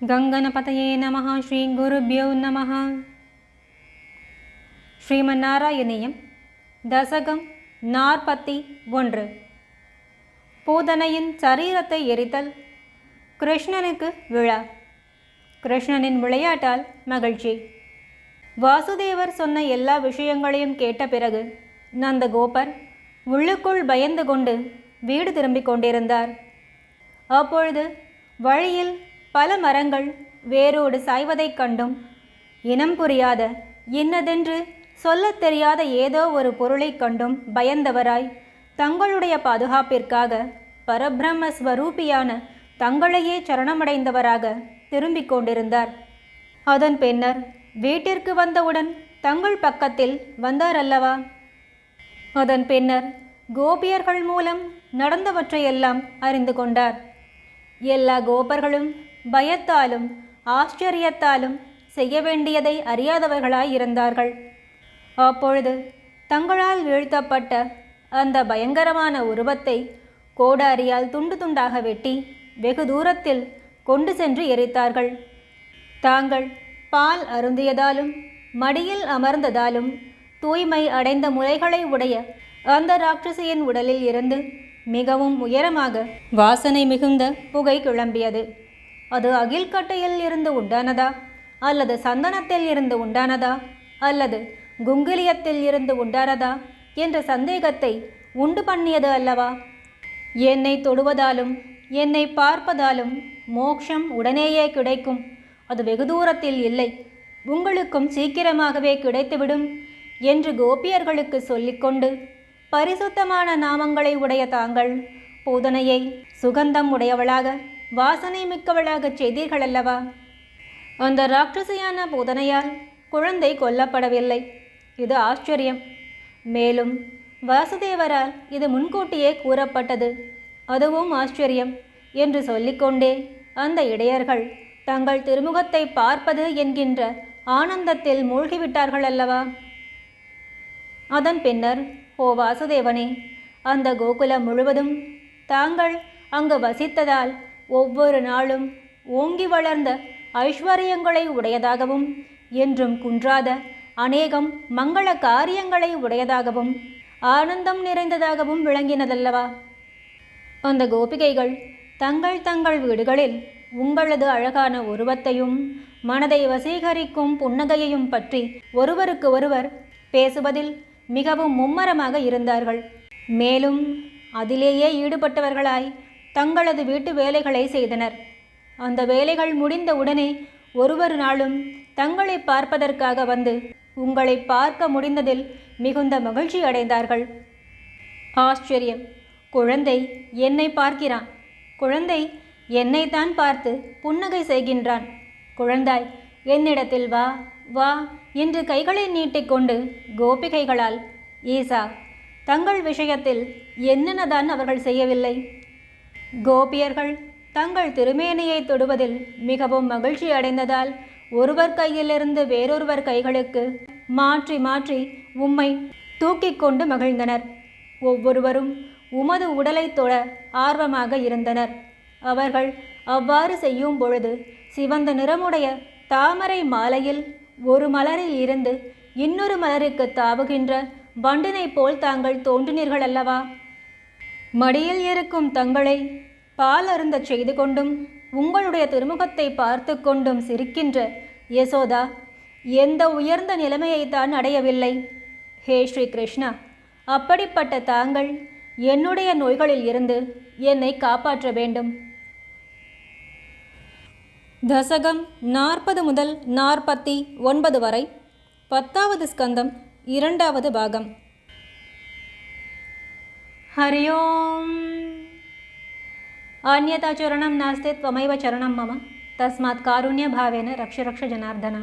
கங்கணபதயே நமः ஸ்ரீ குருபியோ நமः ஸ்ரீமன்னாராயணியம் தசகம் நாற்பத்தி ஒன்று। பூதனையின் சரீரத்தை எரித்தல் கிருஷ்ணனுக்கு விழா। கிருஷ்ணனின் விளையாட்டால் மகிழ்ச்சி। வாசுதேவர் சொன்ன எல்லா விஷயங்களையும் கேட்ட பிறகு நந்தகோபர் உள்ளுக்குள் பயந்து கொண்டு வீடு திரும்பிக் கொண்டிருந்தார். அப்பொழுது வழியில் பல மரங்கள் வேரோடு சாய்வதைக் கண்டும். இனம் புரியாத இன்னதென்று சொல்லத் தெரியாத ஏதோ ஒரு பொருளைக் கண்டும் பயந்தவராய் தங்களுடைய பாதுகாப்பிற்காக பரபிரம்ம ஸ்வரூபியான தங்களையே சரணமடைந்தவராக திரும்பிக் கொண்டிருந்தார். அதன் பின்னர் வீட்டிற்கு வந்தவுடன் தங்கள் பக்கத்தில் வந்தார் அல்லவா அதன் பின்னர் கோபியர்கள் மூலம் நடந்தவற்றையெல்லாம் அறிந்து கொண்டார். எல்லா கோபர்களும் பயத்தாலும் ஆச்சரியத்தாலும் செய்ய வேண்டியதை அறியாதவர்களாய் இருந்தார்கள். அப்பொழுது தங்களால் வீழ்த்தப்பட்ட அந்த பயங்கரமான உருவத்தை கோடாரியால் துண்டு துண்டாக வெட்டி வெகு தூரத்தில் கொண்டு சென்று எரித்தார்கள். தாங்கள் பால் அருந்தியதாலும் மடியில் அமர்ந்ததாலும் தூய்மை அடைந்த முலைகளை உடைய அந்த ராட்சசியின் உடலில் இருந்து மிகவும் உயரமாக வாசனை மிகுந்த புகை கிளம்பியது. அது அகில்கட்டையில் இருந்து உண்டானதா? அல்லது சந்தனத்தில் இருந்து உண்டானதா? அல்லது குங்குலியத்தில் இருந்து உண்டானதா? என்ற சந்தேகத்தை உண்டு பண்ணியது அல்லவா? என்னை தொடுவதாலும் என்னை பார்ப்பதாலும் மோக்ஷம் உடனேயே கிடைக்கும். அது வெகு தூரத்தில் இல்லை. உங்களுக்கும் சீக்கிரமாகவே கிடைத்துவிடும் என்று கோபியர்களுக்கு சொல்லிக்கொண்டு பரிசுத்தமான நாமங்களை உடைய தாங்கள் பூதனையை சுகந்தம் உடையவளாக வாசனை மிக்கவளாகச் செய்தீர்கள் அல்லவா அந்த ராட்சசியான பூதனையால் குழந்தை கொல்லப்படவில்லை. இது ஆச்சரியம். மேலும் வாசுதேவரால் இது முன்கூட்டியே கூறப்பட்டது. அதுவும் ஆச்சரியம் என்று சொல்லிக்கொண்டே அந்த இடையர்கள் தங்கள் திருமுகத்தை பார்ப்பது என்கின்ற ஆனந்தத்தில் மூழ்கிவிட்டார்கள் அல்லவா அதன் பின்னர் ஓ வாசுதேவனே அந்த கோகுலம் முழுவதும் தாங்கள் அங்கு வசித்ததால் ஒவ்வொரு நாளும் ஓங்கி வளர்ந்த ஐஸ்வர்யங்களை உடையதாகவும் என்றும் குன்றாத அநேகம் மங்கள காரியங்களை உடையதாகவும் ஆனந்தம் நிறைந்ததாகவும் விளங்கினதல்லவா? அந்த கோபிகைகள் தங்கள் தங்கள் வீடுகளில் உங்களது அழகான உருவத்தையும் மனதை வசீகரிக்கும் புன்னகையையும் பற்றி ஒருவருக்கு ஒருவர் பேசுவதில் மிகவும் மும்மரமாக இருந்தார்கள். மேலும் அதிலேயே ஈடுபட்டவர்களாய் தங்களது வீட்டு வேலைகளை செய்தனர். அந்த வேலைகள் முடிந்த உடனே ஒருவர் நாளும் தங்களை பார்ப்பதற்காக வந்து உங்களை பார்க்க முடிந்ததில் மிகுந்த மகிழ்ச்சி அடைந்தார்கள். ஆச்சரியம். குழந்தை என்னை பார்க்கிறான். குழந்தை என்னைத்தான் பார்த்து புன்னகை செய்கின்றான். குழந்தாய் என்னிடத்தில் வா வா என்று கைகளை நீட்டிக்கொண்டு கோபிகைகளால் ஈசா தங்கள் விஷயத்தில் என்னென்னதான் அவர்கள் செய்யவில்லை? கோபியர்கள் தங்கள் திருமேனியை தொடுவதில் மிகவும் மகிழ்ச்சி அடைந்ததால் ஒருவர் கையிலிருந்து வேறொருவர் கைகளுக்கு மாற்றி மாற்றி உம்மை தூக்கிக் கொண்டு மகிழ்ந்தனர். ஒவ்வொருவரும் உமது உடலை தொட ஆர்வமாக இருந்தனர். அவர்கள் அவ்வாறு செய்யும் பொழுது சிவந்த நிறமுடைய தாமரை மாலையில் ஒரு மலரில் இருந்து இன்னொரு மலருக்கு தாவுகின்ற வண்டினை போல் தாங்கள் தோன்றினீர்கள் அல்லவா மடியில் இருக்கும் தங்களை பால் அருந்தச் செய்து கொண்டும் உங்களுடைய திருமுகத்தை பார்த்து கொண்டும் சிரிக்கின்ற யசோதா எந்த உயர்ந்த நிலைமையை தான் அடையவில்லை. ஹே ஸ்ரீ கிருஷ்ணா அப்படிப்பட்ட தாங்கள் என்னுடைய நோய்களில் இருந்து என்னை காப்பாற்ற வேண்டும். தசகம் நாற்பது முதல் நாற்பத்தி ஒன்பது வரை பத்தாவது ஸ்கந்தம் இரண்டாவது பாகம். హరి ఓం అన్యతా చరణం నాస్తే త్వమైవ చరణం మమ తస్మాత్ కారుణ్య భావేన జనార్దన